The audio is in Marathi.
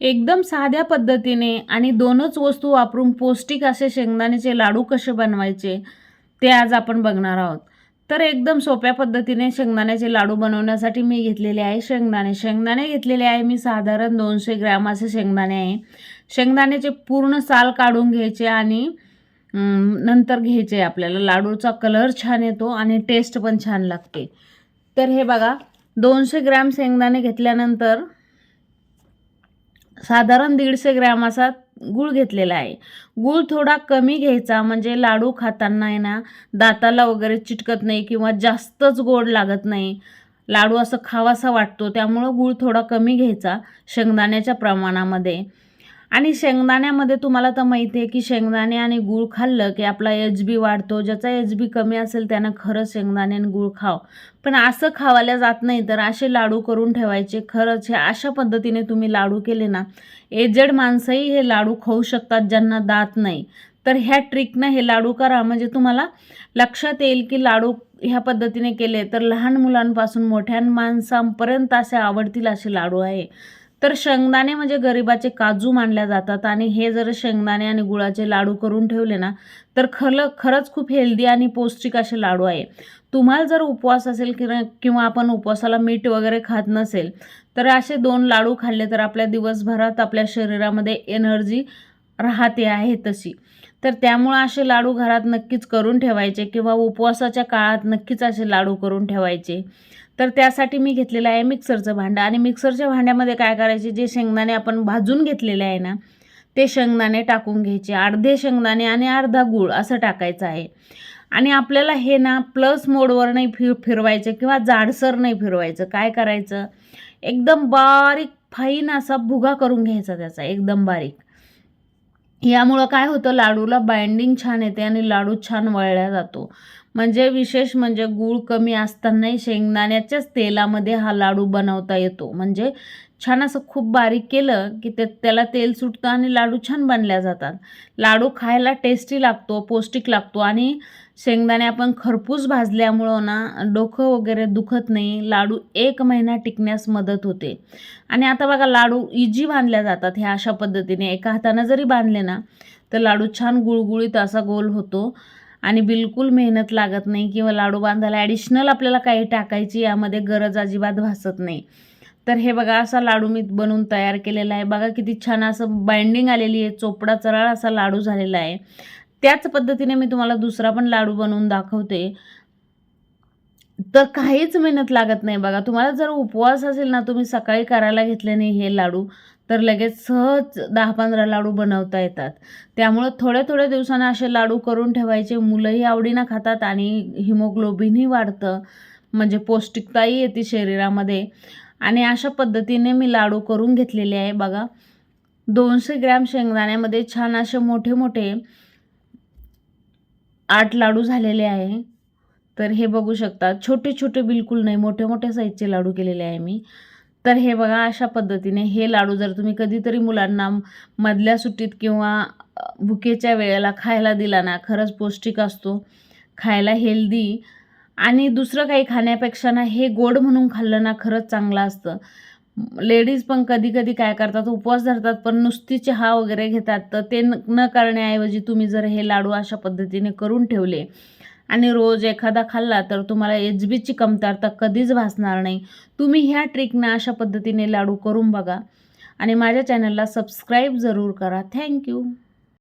एकदम साध्या पद्धतीने आणि दोनच वस्तू वापरून पौष्टिक असे शेंगदाण्याचे लाडू कसे बनवायचे ते आज आपण बघणार आहोत. तर एकदम सोप्या पद्धतीने शेंगदाण्याचे लाडू बनवण्यासाठी मी घेतलेले आहे शेंगदाणे. शेंगदाणे घेतलेले आहे मी साधारण दोनशे ग्रॅम असे शेंगदाणे आहे. शेंगदाण्याचे पूर्ण साल काढून घ्यायचे आणि नंतर घ्यायचे आपल्याला. लाडूचा कलर छान येतो आणि टेस्ट पण छान लागते. तर हे बघा दोनशे ग्रॅम शेंगदाणे घेतल्यानंतर साधारण दीडशे ग्रॅम असा गूळ घेतलेला आहे. गूळ थोडा कमी घ्यायचा म्हणजे लाडू खाताना आहे ना दाताला वगैरे चिटकत नाही किंवा जास्तच गोड लागत नाही. लाडू असं खावासा वाटतो त्यामुळं गूळ थोडा कमी घ्यायचा शेंगदाण्याच्या प्रमाणामध्ये. आणि शेंगदाण्यामध्ये तुम्हाला तर माहिती आहे की शेंगदाणे आणि गूळ खाल्लं की आपला एच बी वाढतो. ज्याचा एच बी कमी असेल त्यानं खरंच शेंगदाणे आणि गूळ खाव. पण असं खावायला जात नाही तर असे लाडू करून ठेवायचे. खरंच हे अशा पद्धतीने तुम्ही लाडू केले ना एजेड माणसंही हे लाडू खाऊ शकतात ज्यांना दात नाही. तर ह्या ट्रिकनं हे लाडू करा. म्हणजे तुम्हाला लक्षात येईल की लाडू ह्या पद्धतीने केले तर लहान मुलांपासून मोठ्या माणसांपर्यंत असे आवडतील असे लाडू आहे. तर शेंगदाणे म्हणजे गरिबाचे काजू मानल्या जातात आणि हे जर शेंगदाणे आणि गुळाचे लाडू करून ठेवले ना तर खरं खरंच खूप हेल्दी आणि पौष्टिक असे लाडू आहे. तुम्हाला जर उपवास असेल किंवा किंवा आपण उपवासाला मीठ वगैरे खात नसेल तर असे दोन लाडू खाल्ले तर आपल्या दिवसभरात आपल्या शरीरामध्ये एनर्जी राहते आहे तशी. तर त्यामुळं असे लाडू घरात नक्कीच करून ठेवायचे किंवा उपवासाच्या काळात नक्कीच असे लाडू करून ठेवायचे. तर त्यासाठी मी घेतलेलं आहे मिक्सरचं भांडं. आणि मिक्सरच्या भांड्यामध्ये काय करायचे? जे शेंगदाणे आपण भाजून घेतलेले आहे ना ते शेंगदाणे टाकून घ्यायचे. अर्धे शेंगदाणे आणि अर्धा गूळ असं टाकायचं आहे. आणि आपल्याला हे ना प्लस मोडवर नाही फिर फिरवायचं किंवा जाडसर नाही फिरवायचं. काय करायचं? एकदम बारीक फाईन असा भुगा करून घ्यायचा त्याचा एकदम बारीक. यामुळं काय होतं? लाडूला बाइंडिंग छान येते आणि लाडू छान वळला जातो. म्हणजे विशेष म्हणजे गूळ कमी असतानाही शेंगदाण्याच्याच तेलामध्ये हा लाडू बनवता येतो. म्हणजे छान असं खूप बारीक केलं की ते त्याला तेल सुटतं आणि लाडू छान बनल्या जातात. लाडू खायला टेस्टी लागतो पौष्टिक लागतो आणि शेंगदाणे आपण खरपूस भाजल्यामुळं ना डोकं वगैरे दुखत नाही लाडू एक महिना टिकण्यास मदत होते. आणि आता बघा लाडू इजी बांधल्या जातात ह्या अशा पद्धतीने. एका हातानं जरी बांधले ना तर लाडू छान गुळगुळीत असा गोल होतो. आणि बिलकुल मेहनत लागत नाही किंवा लाडू बांधायला ॲडिशनल आपल्याला काही टाकायची यामध्ये गरज अजिबात भासत नाही. तर हे बघा असा लाडू मी बनवून तयार केलेला आहे. बघा किती छान असं बाइंडिंग आलेली आहे. चोपडा चराळ असा लाडू झालेला आहे. त्याच पद्धतीने मी तुम्हाला दुसरा पण लाडू बनवून दाखवते. तर काहीच मेहनत लागत नाही बघा. तुम्हाला जर उपवास असेल ना तुम्ही सकाळी करायला घेतले नाही हे लाडू तर लगेच सहज दहा पंधरा लाडू बनवता येतात. त्यामुळं थोड्या थोड्या दिवसांना असे लाडू करून ठेवायचे. मुलंही आवडीनं खातात आणि हिमोग्लोबिनही वाढतं. म्हणजे पौष्टिकताही येते शरीरामध्ये. आणि अशा पद्धतीने मी लाडू करून घेतलेले आहे बघा. दोनशे ग्रॅम शेंगदाण्यामध्ये छान असे मोठे मोठे आठ लाडू झालेले आहे. तर हे बघू शकता छोटे छोटे बिलकुल नाही मोठे मोठे साईजचे लाडू केलेले आहे मी. तर हे बघा अशा पद्धतीने हे लाडू जर तुम्ही कधीतरी मुलांना मधल्या सुट्टीत किंवा भुकेच्या वेळेला खायला दिला ना खरंच पौष्टिक असतो खायला हेल्दी आणि दुसरं काही खाण्यापेक्षा ना हे गोड म्हणून खाल्लं ना खरंच चांगलं असतं. लेडीज पण कधी कधी काय करतात उपवास धरतात पण नुसती चहा वगैरे घेतात तर ते न करण्याऐवजी तुम्ही जर हे लाडू अशा पद्धतीने करून ठेवले आणि रोज एखादा खाल्ला तर तुम्हाला एच बीची कमतरता कधीच भासणार नाही. तुम्ही ह्या ट्रिकनं अशा पद्धतीने लाडू करून बघा. आणि माझ्या चॅनलला सबस्क्राईब जरूर करा. थँक्यू.